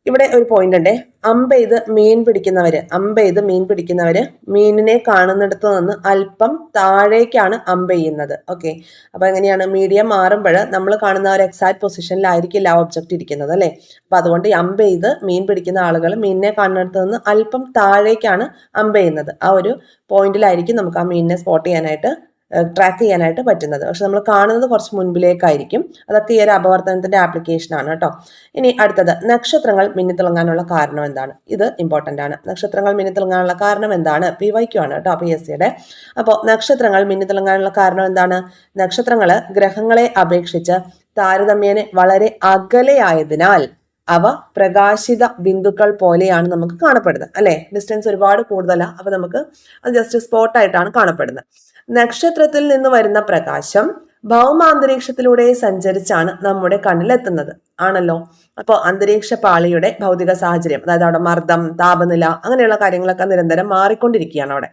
ഇവിടെ ഒരു പോയിന്റ് ഉണ്ട്. അമ്പെയ്ത് മീൻ പിടിക്കുന്നവര് അമ്പെയ്ത് മീൻ പിടിക്കുന്നവര് മീനിനെ കാണുന്നിടത്ത് നിന്ന് അല്പം താഴേക്കാണ് അമ്പെയ്യുന്നത് ഓക്കെ അപ്പൊ എങ്ങനെയാണ്? മീഡിയം മാറുമ്പോൾ നമ്മൾ കാണുന്ന ഒരു എക്സാക്ട് പൊസിഷനിലായിരിക്കില്ല ഒബ്ജക്റ്റ് ഇരിക്കുന്നത് അല്ലേ? അപ്പൊ അതുകൊണ്ട് ഈ അമ്പെയ്ത് മീൻ പിടിക്കുന്ന ആളുകൾ മീനിനെ കാണുന്നിടത്ത് നിന്ന് അല്പം താഴേക്കാണ് അമ്പെയ്യുന്നത് ആ ഒരു പോയിന്റിലായിരിക്കും നമുക്ക് ആ മീനിനെ സ്പോട്ട് ചെയ്യാനായിട്ട് ട്രാക്ക് ചെയ്യാനായിട്ട് പറ്റുന്നത്. പക്ഷെ നമ്മൾ കാണുന്നത് കുറച്ച് മുൻപിലേക്കായിരിക്കും. അതൊക്കെ ഈ ഒരു അപവർത്തനത്തിന്റെ ആപ്ലിക്കേഷൻ ആണ് കേട്ടോ. ഇനി അടുത്തത് നക്ഷത്രങ്ങൾ മിന്നിത്തിളങ്ങാനുള്ള കാരണം എന്താണ്? ഇത് ഇമ്പോർട്ടന്റ് ആണ്. നക്ഷത്രങ്ങൾ മിന്നിത്തിളങ്ങാനുള്ള കാരണം എന്താണ്? പി വൈക്യു ആണ് കേട്ടോ പി എസ് സിയുടെ അപ്പോൾ നക്ഷത്രങ്ങൾ മിന്നിത്തിളങ്ങാനുള്ള കാരണം എന്താണ്? നക്ഷത്രങ്ങൾ ഗ്രഹങ്ങളെ അപേക്ഷിച്ച് താരതമ്യേന വളരെ അകലെയായതിനാൽ അവ പ്രകാശിത ബിന്ദുക്കൾ പോലെയാണ് നമുക്ക് കാണപ്പെടുന്നത്. അല്ലെ? ഡിസ്റ്റൻസ് ഒരുപാട് കൂടുതലാണ് അപ്പൊ നമുക്ക് അത് ജസ്റ്റ് സ്പോട്ടായിട്ടാണ് കാണപ്പെടുന്നത്. നക്ഷത്രത്തിൽ നിന്ന് വരുന്ന പ്രകാശം ഭൗമാന്തരീക്ഷത്തിലൂടെ സഞ്ചരിച്ചാണ് നമ്മുടെ കണ്ണിലെത്തുന്നത്. ആണല്ലോ? അപ്പോൾ അന്തരീക്ഷ പാളിയുടെ ഭൗതിക സാഹചര്യം അതായത് അവിടെ മർദ്ദം താപനില അങ്ങനെയുള്ള കാര്യങ്ങളൊക്കെ നിരന്തരം മാറിക്കൊണ്ടിരിക്കുകയാണ് അവിടെ.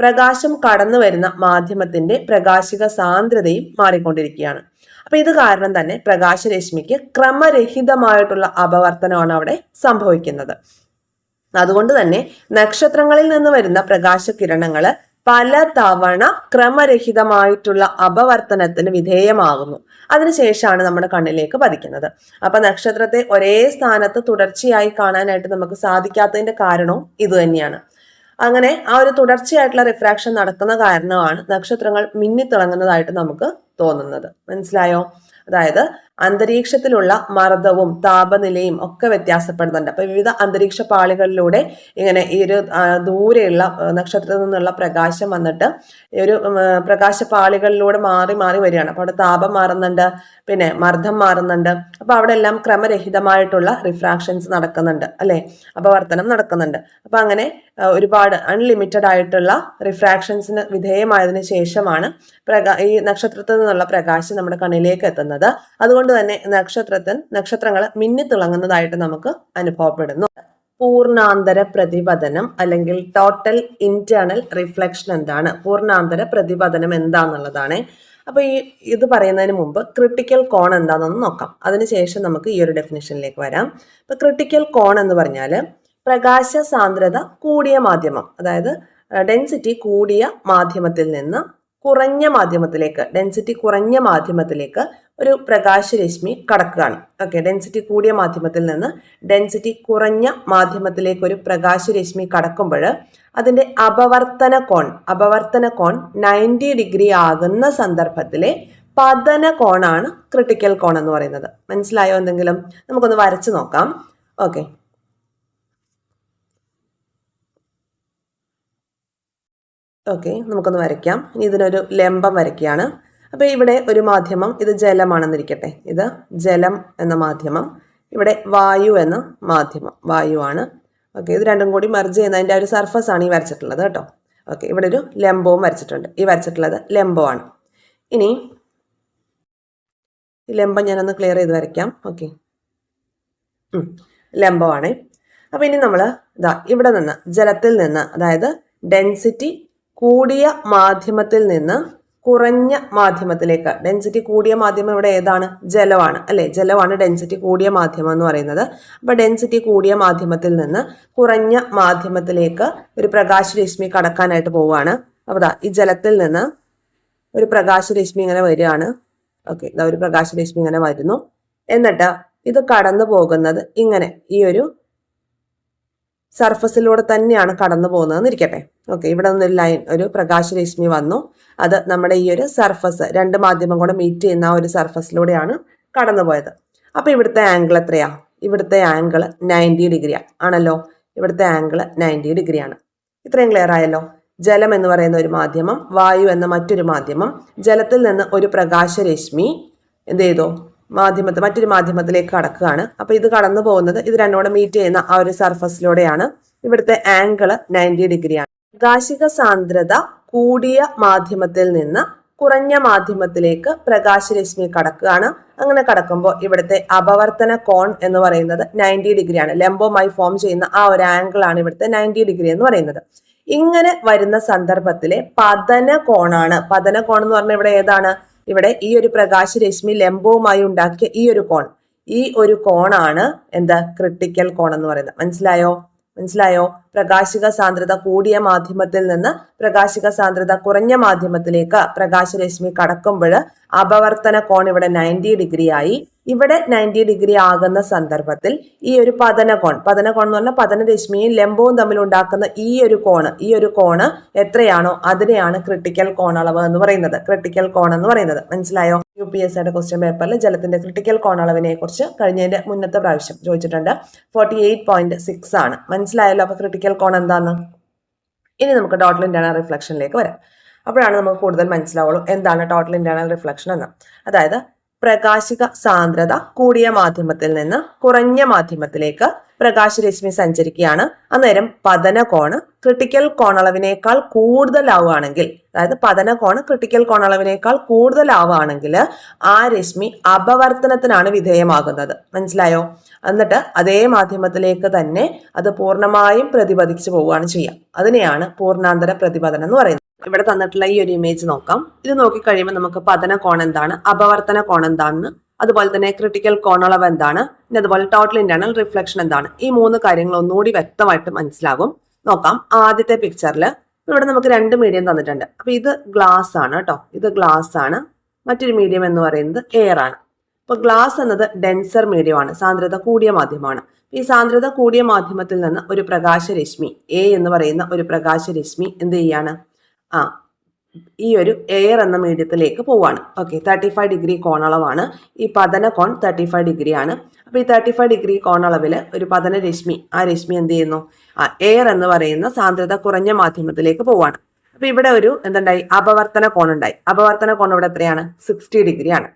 പ്രകാശം കടന്നു വരുന്ന മാധ്യമത്തിന്റെ പ്രകാശിക സാന്ദ്രതയും മാറിക്കൊണ്ടിരിക്കുകയാണ്. അപ്പൊ ഇത് കാരണം തന്നെ പ്രകാശരശ്മിക്ക് ക്രമരഹിതമായിട്ടുള്ള അപവർത്തനമാണ് അവിടെ സംഭവിക്കുന്നത്. അതുകൊണ്ട് തന്നെ നക്ഷത്രങ്ങളിൽ നിന്ന് വരുന്ന പ്രകാശകിരണങ്ങൾ പല തവണ ക്രമരഹിതമായിട്ടുള്ള അപവർത്തനത്തിന് വിധേയമാകുന്നു. അതിനുശേഷമാണ് നമ്മുടെ കണ്ണിലേക്ക് പതിക്കുന്നത്. അപ്പൊ നക്ഷത്രത്തെ ഒരേ സ്ഥാനത്ത് തുടർച്ചയായി കാണാനായിട്ട് നമുക്ക് സാധിക്കാത്തതിന്റെ കാരണവും ഇതുതന്നെയാണ് അങ്ങനെ ആ ഒരു തുടർച്ചയായിട്ടുള്ള റിഫ്രാക്ഷൻ നടക്കുന്ന കാരണമാണ് നക്ഷത്രങ്ങൾ മിന്നിത്തിളങ്ങുന്നതായിട്ട് നമുക്ക് തോന്നുന്നത്. മനസ്സിലായോ? അതായത് അന്തരീക്ഷത്തിലുള്ള മർദ്ദവും താപനിലയും ഒക്കെ വ്യത്യാസപ്പെടുന്നുണ്ട്. അപ്പൊ വിവിധ അന്തരീക്ഷ പാളികളിലൂടെ ഇങ്ങനെ ഈ ഒരു ദൂരെയുള്ള നക്ഷത്രത്തിൽ നിന്നുള്ള പ്രകാശം വന്നിട്ട് ഈ ഒരു പ്രകാശ പാളികളിലൂടെ മാറി മാറി വരികയാണ്. അപ്പൊ അവിടെ താപം മാറുന്നുണ്ട് പിന്നെ മർദ്ദം മാറുന്നുണ്ട്. അപ്പൊ അവിടെ എല്ലാം ക്രമരഹിതമായിട്ടുള്ള റിഫ്രാക്ഷൻസ് നടക്കുന്നുണ്ട് അല്ലെ? അപവർത്തനം നടക്കുന്നുണ്ട്. അപ്പൊ അങ്ങനെ ഒരുപാട് അൺലിമിറ്റഡ് ആയിട്ടുള്ള റിഫ്രാക്ഷൻസിന് വിധേയമായതിനു ശേഷമാണ് പ്രകാ ഈ നക്ഷത്രത്തിൽ നിന്നുള്ള പ്രകാശം നമ്മുടെ കണ്ണിലേക്ക് എത്തുന്നത്. അതുകൊണ്ട് തന്നെ നക്ഷത്രത്തിൽ നക്ഷത്രങ്ങൾ മിന്നിത്തിളങ്ങുന്നതായിട്ട് നമുക്ക് അനുഭവപ്പെടുന്നു. പൂർണാന്തര പ്രതിപതനം അല്ലെങ്കിൽ ടോട്ടൽ ഇന്റേണൽ റിഫ്ലക്ഷൻ എന്താണ്? പൂർണാന്തര പ്രതിപതനം എന്താന്നുള്ളതാണ്. അപ്പൊ ഈ ഇത് പറയുന്നതിന് മുമ്പ് ക്രിട്ടിക്കൽ കോൺ എന്താണെന്ന് നോക്കാം. അതിനുശേഷം നമുക്ക് ഈ ഒരു ഡെഫിനേഷനിലേക്ക് വരാം. ഇപ്പൊ ക്രിട്ടിക്കൽ കോൺ എന്ന് പറഞ്ഞാൽ പ്രകാശ സാന്ദ്രത കൂടിയ മാധ്യമം. അതായത് ഡെൻസിറ്റി കൂടിയ മാധ്യമത്തിൽ നിന്ന് കുറഞ്ഞ മാധ്യമത്തിലേക്ക് ഡെൻസിറ്റി കുറഞ്ഞ മാധ്യമത്തിലേക്ക് ഒരു പ്രകാശരശ്മി കടക്കുകയാണ്. ഓക്കെ ഡെൻസിറ്റി കൂടിയ മാധ്യമത്തിൽ നിന്ന് ഡെൻസിറ്റി കുറഞ്ഞ മാധ്യമത്തിലേക്ക് ഒരു പ്രകാശരശ്മി കടക്കുമ്പോൾ അതിന്റെ അപവർത്തന കോൺ അപവർത്തന കോൺ നയന്റി ഡിഗ്രി ആകുന്ന സന്ദർഭത്തിലെ പതന കോണാണ് ക്രിട്ടിക്കൽ കോൺ എന്ന് പറയുന്നത്. മനസ്സിലായോ എന്തെങ്കിലും? നമുക്കൊന്ന് വരച്ചു നോക്കാം. ഓക്കെ ഓക്കെ നമുക്കൊന്ന് വരയ്ക്കാം. ഇനി ഇതിനൊരു ലംബം വരയ്ക്കുകയാണ്. അപ്പോൾ ഇവിടെ ഒരു മാധ്യമം ഇത് ജലമാണെന്നിരിക്കട്ടെ. ഇത് ജലം എന്ന മാധ്യമം ഇവിടെ വായു എന്ന മാധ്യമം വായുവാണ് ഓക്കെ ഇത് രണ്ടും കൂടി മെർജ് ചെയ്യുന്നതിന്റെ ഒരു സർഫസ് ആണ് ഈ വരച്ചിട്ടുള്ളത് കേട്ടോ. ഓക്കെ ഇവിടെ ഒരു ലംബവും വരച്ചിട്ടുണ്ട്. ഈ വരച്ചിട്ടുള്ളത് ലംബമാണ്. ഇനി ഈ ലംബം ഞാനൊന്ന് ക്ലിയർ ചെയ്ത് വരയ്ക്കാം. ഓക്കെ. ലംബമാണ്. അപ്പോൾ ഇനി നമ്മൾ ഇതാ ഇവിടെ നിന്ന് ജലത്തിൽ നിന്ന് അതായത് ഡെൻസിറ്റി കൂടിയ മാധ്യമത്തിൽ നിന്ന് കുറഞ്ഞ മാധ്യമത്തിലേക്ക്. ഡെൻസിറ്റി കൂടിയ മാധ്യമം ഇവിടെ ഏതാണ്? ജലമാണ്. അല്ലേ? ജലമാണ് ഡെൻസിറ്റി കൂടിയ മാധ്യമം എന്ന് പറയുന്നത്. അപ്പോൾ ഡെൻസിറ്റി കൂടിയ മാധ്യമത്തിൽ നിന്ന് കുറഞ്ഞ മാധ്യമത്തിലേക്ക് ഒരു പ്രകാശരശ്മി കടക്കാനായിട്ട് പോവുകയാണ്. അപ്പോൾ ഈ ജലത്തിൽ നിന്ന് ഒരു പ്രകാശരശ്മി ഇങ്ങനെ വരികയാണ്. ഓക്കെ ഇതാ ഒരു പ്രകാശരശ്മി ഇങ്ങനെ വരുന്നു. എന്നിട്ട് ഇത് കടന്നു പോകുന്നത് ഇങ്ങനെ ഈ ഒരു സർഫസിലൂടെ തന്നെയാണ് കടന്നു പോകുന്നതെന്ന് ഇരിക്കട്ടെ ഓക്കെ ഇവിടെ നിന്നൊരു ലൈൻ ഒരു പ്രകാശരശ്മി വന്നു. അത് നമ്മുടെ ഈ ഒരു സർഫസ് രണ്ട് മാധ്യമം കൂടെ മീറ്റ് ചെയ്യുന്ന ഒരു സർഫസിലൂടെയാണ് കടന്നുപോയത് അപ്പോൾ ഇവിടുത്തെ ആംഗിൾ എത്രയാ? ഇവിടുത്തെ ആംഗിൾ നയന്റി ഡിഗ്രിയാണ് ആണല്ലോ? ഇവിടുത്തെ ആംഗിൾ നയന്റി ഡിഗ്രിയാണ് ഇത്രയും ക്ലിയർ ആയല്ലോ? ജലം എന്ന് പറയുന്ന ഒരു മാധ്യമം വായു എന്ന മറ്റൊരു മാധ്യമം ജലത്തിൽ നിന്ന് ഒരു പ്രകാശരശ്മി എന്ത് ചെയ്തു? മാധ്യമത്തിൽ മറ്റൊരു മാധ്യമത്തിലേക്ക് കടക്കുകയാണ്. അപ്പോൾ ഇത് കടന്നു പോകുന്നത് ഇത് രണ്ടോടെ മീറ്റ് ചെയ്യുന്ന ആ ഒരു സർഫസിലൂടെയാണ് ഇവിടുത്തെ ആംഗിൾ നയന്റി ഡിഗ്രിയാണ്. പ്രകാശിക സാന്ദ്രത കൂടിയ മാധ്യമത്തിൽ നിന്ന് കുറഞ്ഞ മാധ്യമത്തിലേക്ക് പ്രകാശരശ്മി കടക്കുകയാണ്. അങ്ങനെ കടക്കുമ്പോൾ ഇവിടുത്തെ അപവർത്തന കോൺ എന്ന് പറയുന്നത് നയന്റി ഡിഗ്രിയാണ്. ലംബോമായി ഫോം ചെയ്യുന്ന ആ ഒരു ആംഗിൾ ആണ് ഇവിടുത്തെ നയന്റി ഡിഗ്രി എന്ന് പറയുന്നത്. ഇങ്ങനെ വരുന്ന സന്ദർഭത്തിലെ പതന കോണാണ്. പതന കോൺ എന്ന് പറഞ്ഞാൽ ഇവിടെ ഏതാണ്? ഇവിടെ ഈ ഒരു പ്രകാശരശ്മി ലംബവുമായി ഉണ്ടാക്കിയ ഈ ഒരു കോൺ. ഈ ഒരു കോണാണ് എന്താ? ക്രിട്ടിക്കൽ കോൺ എന്ന് പറയുന്നത്. മനസ്സിലായോ? മനസ്സിലായോ? പ്രകാശിക സാന്ദ്രത കൂടിയ മാധ്യമത്തിൽ നിന്ന് പ്രകാശിക സാന്ദ്രത കുറഞ്ഞ മാധ്യമത്തിലേക്ക് പ്രകാശരശ്മി കടക്കുമ്പോൾ അപവർത്തന കോൺ ഇവിടെ നയന്റി ഡിഗ്രി ആയി. ഇവിടെ നയന്റി ഡിഗ്രി ആകുന്ന സന്ദർഭത്തിൽ ഈ ഒരു പതനകോൺ കോൺ പതന കോൺ എന്ന് പറഞ്ഞാൽ പതനരശ്മിയും ലംബവും തമ്മിൽ ഉണ്ടാക്കുന്ന ഈ ഒരു കോണ് ഈ ഒരു കോണ് എത്രയാണോ അതിനെയാണ് ക്രിട്ടിക്കൽ കോൺ അളവ് എന്ന് പറയുന്നത്. ക്രിട്ടിക്കൽ കോൺ എന്ന് പറയുന്നത്. മനസ്സിലായോ? യു പി എസ് സിയുടെ ക്വസ്റ്റ്യൻ പേപ്പറിൽ ജലത്തിന്റെ ക്രിട്ടിക്കൽ കോൺ അളവിനെ കുറിച്ച് കഴിഞ്ഞതിന്റെ മുന്നത്തെ പ്രാവശ്യം ചോദിച്ചിട്ടുണ്ട്. ഫോർട്ടി എയ്റ്റ് പോയിന്റ് സിക്സ് ആണ്. മനസ്സിലായല്ലോ? അപ്പൊ ക്രിട്ടിക്കൽ കോൺ എന്താന്ന്? ഇനി നമുക്ക് ടോട്ടൽ ഇന്റേണൽ റിഫ്ലക്ഷനിലേക്ക് വരാം. അപ്പോഴാണ് നമുക്ക് കൂടുതൽ മനസ്സിലാവുള്ളൂ എന്താണ് ടോട്ടൽ ഇന്റേണൽ റിഫ്ലക്ഷൻ എന്ന്. അതായത് പ്രകാശിക സാന്ദ്രത കൂടിയ മാധ്യമത്തിൽ നിന്ന് കുറഞ്ഞ മാധ്യമത്തിലേക്ക് പ്രകാശരശ്മി സഞ്ചരിക്കുകയാണ്. അന്നേരം പതന കോണ് ക്രിട്ടിക്കൽ കോണളവിനേക്കാൾ കൂടുതലാവുകയാണെങ്കിൽ അതായത് പതന കോണ് ക്രിട്ടിക്കൽ കോണളവിനേക്കാൾ കൂടുതലാവുകയാണെങ്കിൽ ആ രശ്മി അപവർത്തനത്തിനാണ് വിധേയമാകുന്നത്. മനസ്സിലായോ? എന്നിട്ട് അതേ മാധ്യമത്തിലേക്ക് തന്നെ അത് പൂർണമായും പ്രതിപദിച്ചു പോവുകയാണ് ചെയ്യുക അതിനെയാണ് പൂർണാന്തര പ്രതിപതനം എന്ന് പറയുന്നത്. ഇവിടെ തന്നിട്ടുള്ള ഈ ഒരു ഇമേജ് നോക്കാം. ഇത് നോക്കിക്കഴിയുമ്പോൾ നമുക്ക് പതന കോൺ എന്താണ് അപവർത്തന കോൺ എന്താണെന്ന് അതുപോലെ തന്നെ ക്രിട്ടിക്കൽ കോണളവ് എന്താണ് പിന്നെ അതുപോലെ ടോട്ടൽ ഇന്റേണൽ റിഫ്ലക്ഷൻ എന്താണ്. ഈ മൂന്ന് കാര്യങ്ങൾ ഒന്നുകൂടി വ്യക്തമായിട്ട് മനസ്സിലാകും. നോക്കാം ആദ്യത്തെ പിക്ചറിൽ ഇവിടെ നമുക്ക് രണ്ട് മീഡിയം തന്നിട്ടുണ്ട്. അപ്പൊ ഇത് ഗ്ലാസ് ആണ് കേട്ടോ ഇത് ഗ്ലാസ് ആണ്. മറ്റൊരു മീഡിയം എന്ന് പറയുന്നത് എയർ ആണ്. അപ്പൊ ഗ്ലാസ് എന്നത് ഡെൻസർ മീഡിയമാണ് സാന്ദ്രത കൂടിയ മാധ്യമമാണ്. ഈ സാന്ദ്രത കൂടിയ മാധ്യമത്തിൽ നിന്ന് ഒരു പ്രകാശരശ്മി എ എന്ന് പറയുന്ന ഒരു പ്രകാശരശ്മി എന്ത് ചെയ്യാണ്? ആ ഈ ഒരു എയർ എന്ന മീഡിയത്തിലേക്ക് പോവാണ്. ഓക്കെ തേർട്ടി ഫൈവ് ഡിഗ്രി കോണളവാണ് ഈ പതന കോൺ തേർട്ടി ഫൈവ് ഡിഗ്രി ആണ്. അപ്പോൾ ഈ തേർട്ടി ഫൈവ് ഡിഗ്രി കോണളവിൽ ഒരു പതന രശ്മി ആ രശ്മി എന്ത് ചെയ്യുന്നു? ആ എയർ എന്ന് പറയുന്ന സാന്ദ്രത കുറഞ്ഞ മാധ്യമത്തിലേക്ക് പോവാണ്. അപ്പോൾ ഇവിടെ ഒരു എന്തുണ്ടായി? അപവർത്തന കോൺ ഉണ്ടായി. അപവർത്തന കോൺ ഇവിടെ എത്രയാണ്? സിക്സ്റ്റി ഡിഗ്രി ആണ്.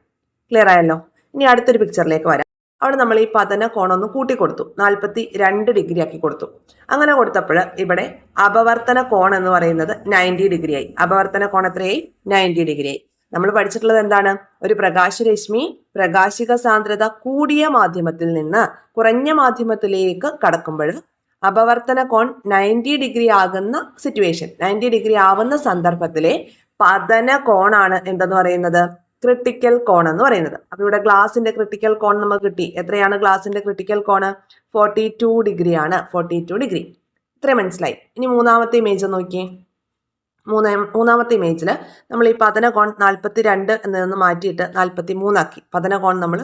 ക്ലിയർ ആയല്ലോ? ഇനി അടുത്തൊരു പിക്ചറിലേക്ക് വരാം. അവിടെ നമ്മൾ ഈ പതന കോണൊന്ന് ഒന്ന് കൊടുത്തു. നാൽപ്പത്തി രണ്ട് ഡിഗ്രി ആക്കി കൊടുത്തു. അങ്ങനെ കൊടുത്തപ്പോൾ ഇവിടെ അപവർത്തന കോൺ എന്ന് പറയുന്നത് നയന്റി ഡിഗ്രി ആയി. അപവർത്തന കോൺ എത്രയായി? നയന്റി ഡിഗ്രി ആയി. നമ്മൾ പഠിച്ചിട്ടുള്ളത് എന്താണ്? ഒരു പ്രകാശരശ്മി പ്രകാശിക സാന്ദ്രത കൂടിയ മാധ്യമത്തിൽ നിന്ന് കുറഞ്ഞ മാധ്യമത്തിലേക്ക് കടക്കുമ്പോൾ അപവർത്തന കോൺ നയന്റി ഡിഗ്രി ആകുന്ന സിറ്റുവേഷൻ നയന്റി ഡിഗ്രി ആവുന്ന സന്ദർഭത്തിലെ പതന കോണാണ് എന്തെന്ന് പറയുന്നത്? ക്രിട്ടിക്കൽ കോൺ എന്ന് പറയുന്നത്. അപ്പോൾ ഇവിടെ ഗ്ലാസിന്റെ ക്രിട്ടിക്കൽ കോൺ നമുക്ക് കിട്ടി. എത്രയാണ് ഗ്ലാസിന്റെ ക്രിട്ടിക്കൽ കോണ് ഫോർട്ടി ടു ഡിഗ്രി ആണ്. ഫോർട്ടി ടു ഡിഗ്രി ഇത്രയും മനസ്സിലായി. ഇനി മൂന്നാമത്തെ ഇമേജ് നോക്കി മൂന്നാം മൂന്നാമത്തെ ഇമേജിൽ നമ്മൾ ഈ പതന കോൺ നാൽപ്പത്തി രണ്ട് എന്നതിൽ മാറ്റിയിട്ട് നാൽപ്പത്തി മൂന്നാക്കി പതന കോൺ നമ്മൾ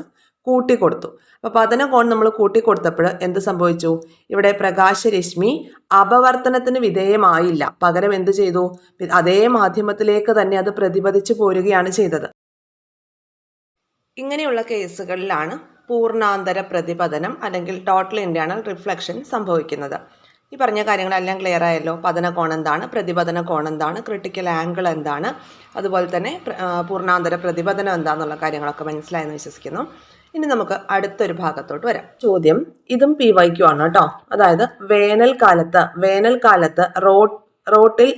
കൂട്ടിക്കൊടുത്തു അപ്പോൾ പതന കോൺ നമ്മൾ കൂട്ടിക്കൊടുത്തപ്പോൾ എന്ത് സംഭവിച്ചു? ഇവിടെ പ്രകാശരശ്മി അപവർത്തനത്തിന് വിധേയമായില്ല. പകരം എന്ത് ചെയ്തു? അതേ മാധ്യമത്തിലേക്ക് തന്നെ അത് പ്രതിപദിച്ചു പോരുകയാണ് ചെയ്തത്. ഇങ്ങനെയുള്ള കേസുകളിലാണ് പൂർണാന്തര പ്രതിപതനം അല്ലെങ്കിൽ ടോട്ടൽ ഇന്റേണൽ റിഫ്ലക്ഷൻ സംഭവിക്കുന്നത്. ഈ പറഞ്ഞ കാര്യങ്ങളെല്ലാം ക്ലിയർ ആയല്ലോ. പതന കോൺ എന്താണ്? പ്രതിപതന കോൺ എന്താണ്? ക്രിട്ടിക്കൽ ആംഗിൾ എന്താണ്? അതുപോലെ തന്നെ പൂർണാന്തര പ്രതിപതനം എന്താണെന്നുള്ള കാര്യങ്ങളൊക്കെ മനസ്സിലായെന്ന് വിശ്വസിക്കുന്നു. ഇനി നമുക്ക് അടുത്തൊരു ഭാഗത്തോട്ട് വരാം. ചോദ്യം ഇതും പി വൈക്കു ആണ് കേട്ടോ. അതായത് വേനൽക്കാലത്ത് വേനൽക്കാലത്ത് റോട്ടിൽ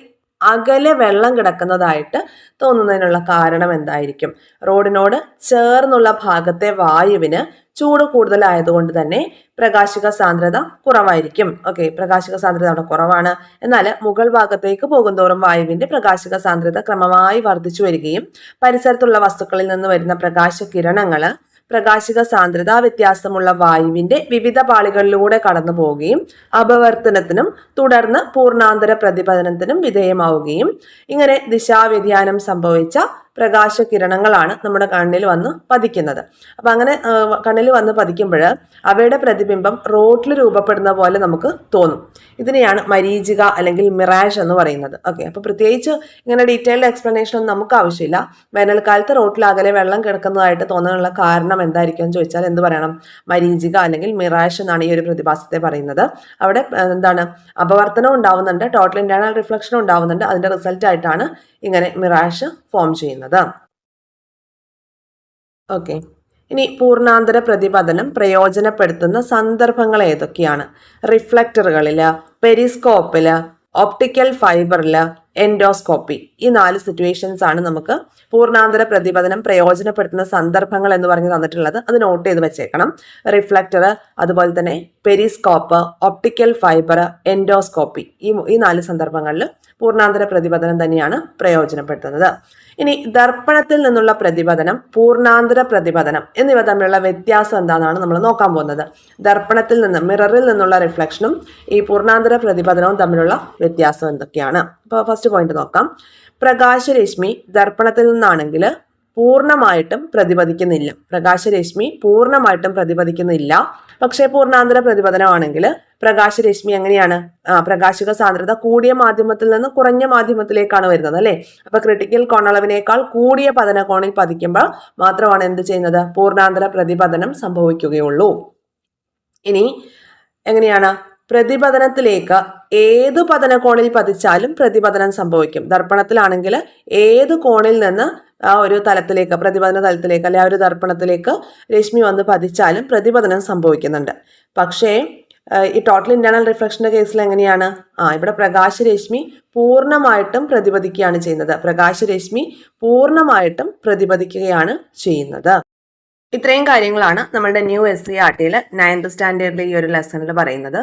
അകലെ വെള്ളം കിടക്കുന്നതായിട്ട് തോന്നുന്നതിനുള്ള കാരണം എന്തായിരിക്കും? റോഡിനോട് ചേർന്നുള്ള ഭാഗത്തെ വായുവിന് ചൂട് കൂടുതലായതുകൊണ്ട് തന്നെ പ്രകാശിക സാന്ദ്രത കുറവായിരിക്കും. ഓക്കെ പ്രകാശിക സാന്ദ്രത അവിടെ കുറവാണ്. എന്നാൽ മുകൾ ഭാഗത്തേക്ക് പോകുന്തോറും വായുവിന്റെ പ്രകാശിക സാന്ദ്രത ക്രമമായി വർദ്ധിച്ചു വരികയും പരിസരത്തുള്ള വസ്തുക്കളിൽ നിന്ന് വരുന്ന പ്രകാശ കിരണങ്ങൾ പ്രകാശിക സാന്ദ്രത വ്യത്യാസമുള്ള വായുവിന്റെ വിവിധ പാളികളിലൂടെ കടന്നു പോവുകയും അപവർത്തനത്തിനും തുടർന്ന് പൂർണാന്തര പ്രതിപതനത്തിനും വിധേയമാവുകയും ഇങ്ങനെ ദിശാവ്യതിയാനം സംഭവിച്ച പ്രകാശകിരണങ്ങളാണ് നമ്മുടെ കണ്ണിൽ വന്ന് പതിക്കുന്നത്. അപ്പം അങ്ങനെ കണ്ണിൽ വന്ന് പതിക്കുമ്പോൾ അവയുടെ പ്രതിബിംബം റോട്ടിൽ രൂപപ്പെടുന്ന പോലെ നമുക്ക് തോന്നും. ഇതിനെയാണ് മരീചിക അല്ലെങ്കിൽ മിറാഷ് എന്ന് പറയുന്നത്. ഓക്കെ അപ്പോൾ പ്രത്യേകിച്ച് ഇങ്ങനെ ഡീറ്റെയിൽഡ് എക്സ്പ്ലനേഷൻ ഒന്നും നമുക്ക് ആവശ്യമില്ല. വേനൽക്കാലത്ത് റോട്ടിൽ അകലെ വെള്ളം കിടക്കുന്നതായിട്ട് തോന്നാനുള്ള കാരണം എന്തായിരിക്കും എന്ന് ചോദിച്ചാൽ എന്ത് പറയണം? മരീചിക അല്ലെങ്കിൽ മിറാഷ് എന്നാണ് ഈ ഒരു പ്രതിഭാസത്തെ പറയുന്നത്. അവിടെ എന്താണ് അപവർത്തനം ഉണ്ടാവുന്നുണ്ട് ടോട്ടൽ ഇന്റേണൽ റിഫ്ലക്ഷൻ ഉണ്ടാവുന്നുണ്ട്. അതിന്റെ റിസൾട്ട് ആയിട്ടാണ് ഇങ്ങനെ മിറാഷ് ഫോം ചെയ്യുന്നത്. ഓക്കെ ഇനി പൂർണാന്തര പ്രതിപതനം പ്രയോജനപ്പെടുത്തുന്ന സന്ദർഭങ്ങൾ ഏതൊക്കെയാണ്? റിഫ്ലക്ടറുകളിൽ പെരിസ്കോപ്പിൽ ഓപ്റ്റിക്കൽ ഫൈബറിൽ എൻഡോസ്കോപ്പി. ഈ നാല് സിറ്റുവേഷൻസ് ആണ് നമുക്ക് പൂർണാന്തര പ്രതിപതനം പ്രയോജനപ്പെടുത്തുന്ന സന്ദർഭങ്ങൾ എന്ന് പറഞ്ഞ് തന്നിട്ടുള്ളത് അത് നോട്ട് ചെയ്ത് വെച്ചേക്കണം. റിഫ്ലക്ടർ അതുപോലെ തന്നെ പെരിസ്കോപ്പ് ഒപ്റ്റിക്കൽ ഫൈബർ എൻഡോസ്കോപ്പി ഈ ഈ നാല് സന്ദർഭങ്ങളിൽ പൂർണാന്തര പ്രതിപതനം തന്നെയാണ് പ്രയോജനപ്പെടുത്തുന്നത്. ഇനി ദർപ്പണത്തിൽ നിന്നുള്ള പ്രതിപതനം പൂർണാന്തര പ്രതിപതനം എന്നിവ തമ്മിലുള്ള വ്യത്യാസം എന്താണെന്നാണ് നമ്മൾ നോക്കാൻ പോകുന്നത്. ദർപ്പണത്തിൽ നിന്ന് മിററിൽ നിന്നുള്ള റിഫ്ലക്ഷനും ഈ പൂർണാന്തര പ്രതിപതനവും തമ്മിലുള്ള വ്യത്യാസം എന്തൊക്കെയാണ്? അപ്പോൾ ഫസ്റ്റ് പോയിന്റ് നോക്കാം. പ്രകാശരശ്മി ദർപ്പണത്തിൽ നിന്നാണെങ്കിൽ പൂർണമായിട്ടും പ്രതിപദിക്കുന്നില്ല പ്രകാശരശ്മി പൂർണമായിട്ടും പ്രതിപദിക്കുന്നില്ല പക്ഷേ പൂർണാന്തര പ്രതിപദനമാണെങ്കിൽ പ്രകാശരശ്മി എങ്ങനെയാണ്? പ്രകാശിക സാന്ദ്രത കൂടിയ മാധ്യമത്തിൽ നിന്ന് കുറഞ്ഞ മാധ്യമത്തിലേക്കാണ് വരുന്നത് അല്ലേ? അപ്പൊ ക്രിട്ടിക്കൽ കോണളവിനേക്കാൾ കൂടിയ പതനകോണിൽ പതിക്കുമ്പോൾ മാത്രമാണ് എന്ത് ചെയ്യുന്നത്? പൂർണാന്തര പ്രതിപതനം സംഭവിക്കുകയുള്ളൂ. ഇനി എങ്ങനെയാണ്? പ്രതിപതനത്തിലേക്ക് ഏത് പതനകോണിൽ പതിച്ചാലും പ്രതിപതനം സംഭവിക്കും. ദർപ്പണത്തിലാണെങ്കിൽ ഏത് കോണിൽ നിന്ന് ആ ഒരു തലത്തിലേക്ക് പ്രതിപതന തലത്തിലേക്ക് അല്ലെ ആ ഒരു ദർപ്പണത്തിലേക്ക് രശ്മി വന്ന് പതിച്ചാലും പ്രതിപതനം സംഭവിക്കുന്നുണ്ട്. പക്ഷേ ഈ ടോട്ടൽ ഇന്റേണൽ റിഫ്ലക്ഷന്റെ കേസിൽ എങ്ങനെയാണ്? ആ ഇവിടെ പ്രകാശരശ്മി പൂർണമായിട്ടും പ്രതിപദിക്കുകയാണ് ചെയ്യുന്നത്. പ്രകാശരശ്മി പൂർണമായിട്ടും പ്രതിപദിക്കുകയാണ് ചെയ്യുന്നത്. ഇത്രയും കാര്യങ്ങളാണ് നമ്മളുടെ ന്യൂ എസ് സി ആർ ടിയിൽ നയൻത് സ്റ്റാൻഡേർഡിലെ ഈ ഒരു ലെസണിൽ പറയുന്നത്.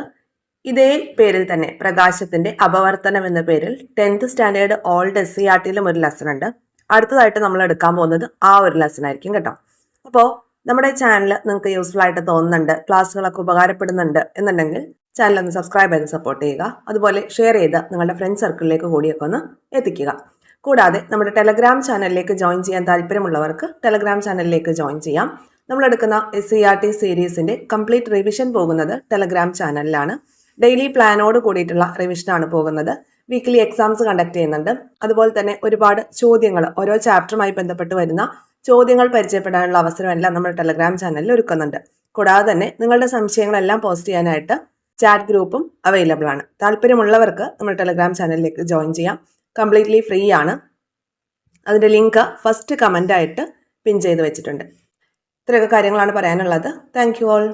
ഇതേ പേരിൽ തന്നെ പ്രകാശത്തിന്റെ അപവർത്തനം എന്ന പേരിൽ tenth standard old S C ഒരു ലെസൺ ഉണ്ട്. അടുത്തതായിട്ട് നമ്മൾ എടുക്കാൻ പോകുന്നത് ആ ഒരു ലെസൺ ആയിരിക്കും കേട്ടോ. അപ്പോൾ നമ്മുടെ ചാനൽ നിങ്ങൾക്ക് യൂസ്ഫുൾ ആയിട്ട് തോന്നുന്നുണ്ട് ക്ലാസ്സുകളൊക്കെ ഉപകാരപ്പെടുന്നുണ്ട് എന്നുണ്ടെങ്കിൽ ചാനൽ ഒന്ന് സബ്സ്ക്രൈബ് ചെയ്ത് സപ്പോർട്ട് ചെയ്യുക. അതുപോലെ ഷെയർ ചെയ്ത് നിങ്ങളുടെ ഫ്രണ്ട് സർക്കിളിലേക്ക് കൂടിയൊക്കെ ഒന്ന് എത്തിക്കുക. കൂടാതെ നമ്മുടെ ടെലഗ്രാം ചാനലിലേക്ക് ജോയിൻ ചെയ്യാൻ താല്പര്യമുള്ളവർക്ക് ടെലഗ്രാം ചാനലിലേക്ക് ജോയിൻ ചെയ്യാം. നമ്മളെടുക്കുന്ന എസ് സി ആർ ടി സീരീസിന്റെ കംപ്ലീറ്റ് റിവിഷൻ പോകുന്നത് ടെലഗ്രാം ചാനലിലാണ് ഡെയിലി പ്ലാനോട് കൂടിയിട്ടുള്ള റിവിഷനാണ് പോകുന്നത്. വീക്ക്ലി എക്സാംസ് കണ്ടക്ട് ചെയ്യുന്നുണ്ട്. അതുപോലെ തന്നെ ഒരുപാട് ചോദ്യങ്ങൾ ഓരോ ചാപ്റ്ററുമായി ബന്ധപ്പെട്ട് വരുന്ന ചോദ്യങ്ങൾ പരിചയപ്പെടാനുള്ള അവസരമെല്ലാം നമ്മൾ ടെലഗ്രാം ചാനലിൽ ഒരുക്കുന്നുണ്ട്. കൂടാതെ തന്നെ നിങ്ങളുടെ സംശയങ്ങളെല്ലാം പോസ്റ്റ് ചെയ്യാനായിട്ട് ചാറ്റ് ഗ്രൂപ്പും അവൈലബിൾ ആണ്. താല്പര്യമുള്ളവർക്ക് നമ്മുടെ ടെലഗ്രാം ചാനലിലേക്ക് ജോയിൻ ചെയ്യാം. കംപ്ലീറ്റ്ലി ഫ്രീ ആണ്. അതിന്റെ ലിങ്ക് ഫസ്റ്റ് കമന്റായിട്ട് പിൻ ചെയ്ത് വെച്ചിട്ടുണ്ട്. ഇത്രയൊക്കെ കാര്യങ്ങളാണ് പറയാനുള്ളത്. Thank you all